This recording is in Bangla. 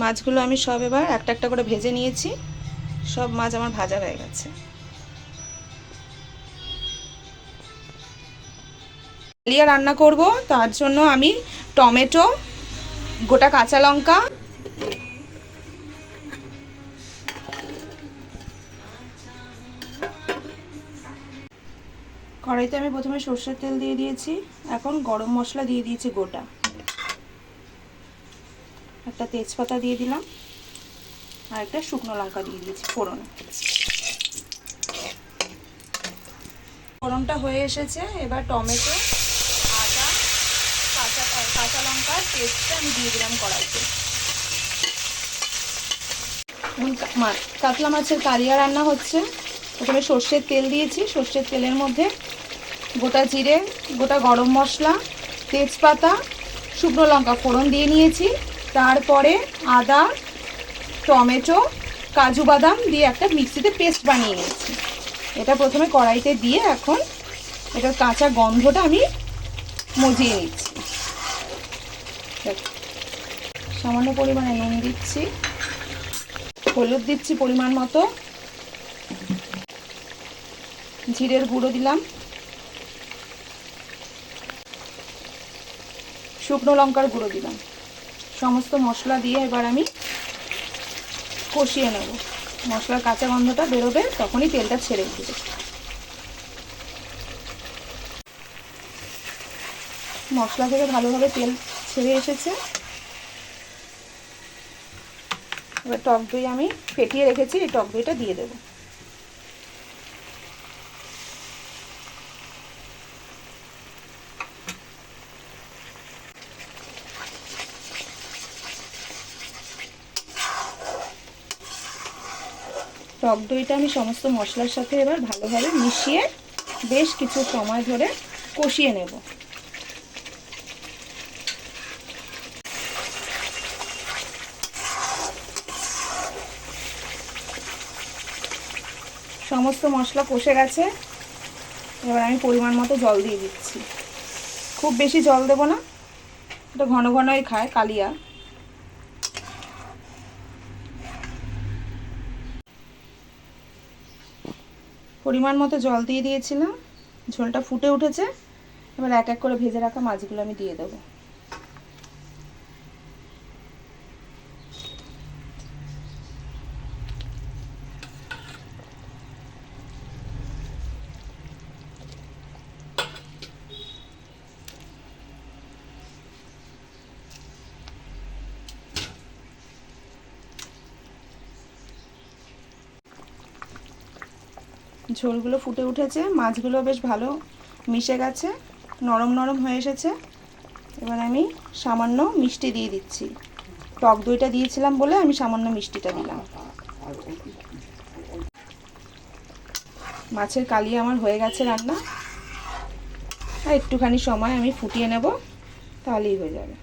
মাছগুলো আমি সব এবার একটা একটা করে ভেজে নিয়েছি। সব মাছ আমার ভাজা হয়ে গেছে। ডালিয়া রান্না করব, তার জন্য আমি টমেটো, গোটা কাঁচা লঙ্কা, কড়াইতে আমি প্রথমে সর্ষের তেল দিয়ে দিয়েছি। এখন গরম মশলা দিয়ে দিয়েছি গোটা। একটা তেজপাতা দিয়ে দিলাম, আর একটা শুকনো লঙ্কা দিয়ে দিয়েছি ফোড়নে। ফোড়নটা হয়ে এসেছে, এবার টমেটো, আদা, কাঁচা কাঁচা লঙ্কার পেস্টটা আমি দিয়ে দিলাম কড়াইতে। কাতলা মাছের কালিয়া রান্না হচ্ছে। প্রথমে সর্ষের তেল দিয়েছি, সর্ষের তেলের মধ্যে গোটা জিরে, গোটা গরম মশলা, তেজপাতা, শুকনো লঙ্কা ফোড়ন দিয়ে নিয়েছি। তারপরে আদা, টমেটো, কাজু বাদাম দিয়ে একটা মিক্সিতে পেস্ট বানিয়ে নিয়েছি। এটা প্রথমে কড়াইতে দিয়ে এখন এটার কাঁচা গন্ধটা আমি মজিয়ে নিচ্ছি। সামান্য পরিমাণে নুন দিচ্ছি, হলুদ দিচ্ছি পরিমাণ মতো। জিরের গুঁড়ো দিলাম। শুকনো লঙ্কার গুঁড়ো দিলাম। সমস্ত মশলা দিয়ে এবার আমি কষিয়ে নেব। মশলার কাঁচা গন্ধটা বেরোবে, তখনই তেলটা ছেড়ে দিবে মশলা থেকে ভালোভাবে তেল ছেড়ে এসেছে। এবার টক দই আমি ফেটিয়ে রেখেছি, এই টক দইটা দিয়ে দেবো। টক দইটা আমি সমস্ত মশলার সাথে এবার ভালোভাবে মিশিয়ে বেশ কিছু সময় ধরে কষিয়ে নেব। সমস্ত মশলা কষে গেছে। এবার আমি পরিমাণ মতো জল দিয়ে দিচ্ছি। খুব বেশি জল দেবো না। এটা ঘন ঘনই খায় কালিয়া। পরিমাণ মতো জল দিয়ে দিয়েছিলাম। ঝোলটা ফুটে উঠেছে। এবার এক এক করে ভেজে রাখা মাছগুলো আমি দিয়ে দেবো। ঝোলগুলো ফুটে উঠেছে, মাছগুলো বেশ ভালো মিশে গেছে, নরম নরম হয়ে এসেছে। এবার আমি সামান্য মিষ্টি দিয়ে দিচ্ছি। টক দইটা দিয়েছিলাম বলে আমি সামান্য মিষ্টিটা দিলাম। মাছের কালিয়া আমার হয়ে গেছে রান্না। একটুখানি সময় আমি ফুটিয়ে নেব, তাহলেই হয়ে যাবে।